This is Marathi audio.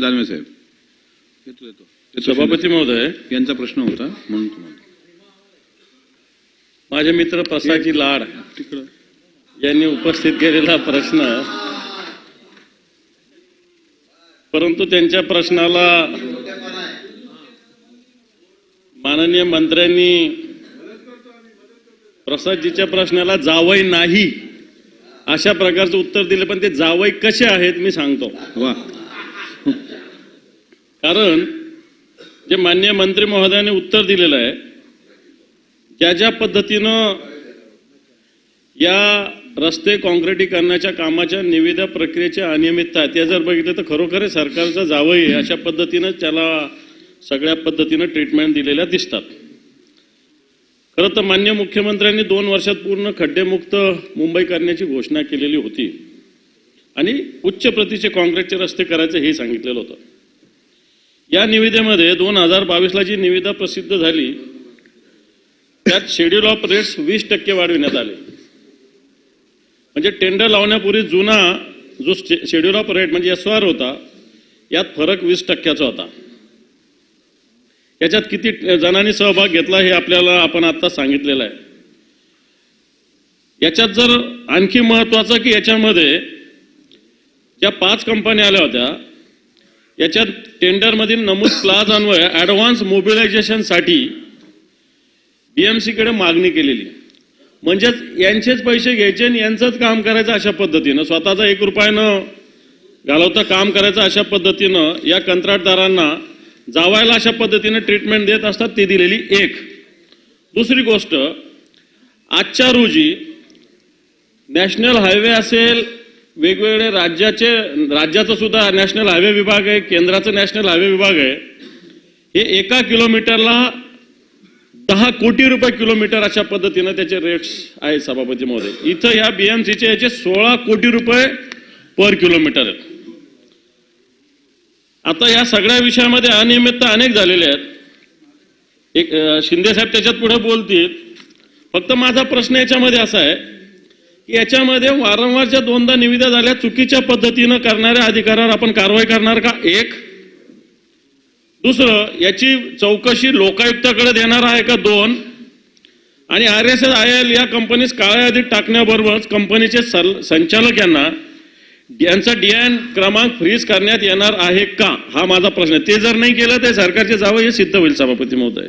दानवे साहेब. सभापती महोदय. यांचा प्रश्न होता म्हणून तुम्हाला. माझे मित्र प्रसादजी लाड तिकडं. यांनी उपस्थित केलेला प्रश्न परंतु त्यांच्या प्रश्नाला माननीय मंत्र्यांनी प्रसादजीच्या प्रश्नाला जावई नाही अशा प्रकारचं उत्तर दिले पण ते जावई कसे आहेत मी सांगतो. वा. कारण जे मान्य मंत्री महोदयाने उत्तर दिलेलं आहे ज्या ज्या पद्धतीनं या रस्ते काँक्रिटीकरणाच्या कामाच्या निविदा प्रक्रियेच्या अनियमितता ते जर बघितलं तर खरोखर सरकारचं जावं आहे. अशा पद्धतीनं त्याला सगळ्या पद्धतीनं ट्रीटमेंट दिलेल्या दिसतात. खरं तर मान्य मुख्यमंत्र्यांनी दोन वर्षात पूर्ण खड्डेमुक्त मुंबई करण्याची घोषणा केलेली होती. आणि उच्च प्रतीचे काँक्रीटचे रस्ते करायचे हे सांगितलेलं होतं. या निविदेमध्ये दोन हजार बावीसला जी निविदा प्रसिद्ध झाली त्यात शेड्यूल ऑफ रेट्स वीस टक्के वाढविण्यात आले. म्हणजे टेंडर लावण्यापूर्वी जुना जो शेड्यूल ऑफ रेट म्हणजे एस आर होता यात फरक वीस टक्क्याचा होता. याच्यात किती जणांनी सहभाग घेतला हे आपल्याला आपण आता सांगितलेलं आहे. याच्यात जर आणखी महत्वाचं की याच्यामध्ये ज्या पाच कंपन्या आल्या होत्या. याच्यात टेंडरमधील नमूद क्लाज अन्वय ॲडव्हान्स मोबिलायझेशनसाठी एम सीकडे मागणी केलेली म्हणजेच यांचेच पैसे घ्यायचे आणि यांचंच काम करायचं अशा पद्धतीनं स्वतःचा एक रुपयानं घालवता काम करायचं अशा पद्धतीनं या कंत्राटदारांना जावायला अशा पद्धतीनं ट्रीटमेंट देत असतात ती दिलेली एक. दुसरी गोष्ट आजच्या रोजी नॅशनल हायवे असेल वेगवेगळे राज्याचे राज्याचं सुद्धा नॅशनल हायवे विभाग आहे केंद्राचं नॅशनल हायवे विभाग आहे. हे एका किलोमीटरला दहा कोटी रुपये किलोमीटर अशा पद्धतीनं त्याचे रेट्स आहेत सभापती महोदय. इथं या बीएमसीचे याचे सोळा कोटी रुपये पर किलोमीटर आहेत. आता या सगळ्या विषयामध्ये अनियमितता अनेक झालेल्या आहेत. एक शिंदे साहेब त्याच्यात पुढे बोलतील. फक्त माझा प्रश्न याच्यामध्ये असा आहे याच्यामध्ये वारंवारच्या दोनदा निविदा झाल्या. चुकीच्या पद्धतीनं करणाऱ्या अधिकाऱ्यावर आपण कारवाई करणार का? एक. दुसरं याची चौकशी लोकायुक्ताकडे देणार आहे का? दोन. आणि R S S I L या कंपनीस काळ्या यादीत टाकण्याबरोबरच कंपनीचे संचालक यांना यांचा डीएन क्रमांक फ्रीज करण्यात येणार आहे का? हा माझा प्रश्न आहे. ते जर नाही केलं तर सरकारचे जावं हे सिद्ध होईल सभापती महोदय.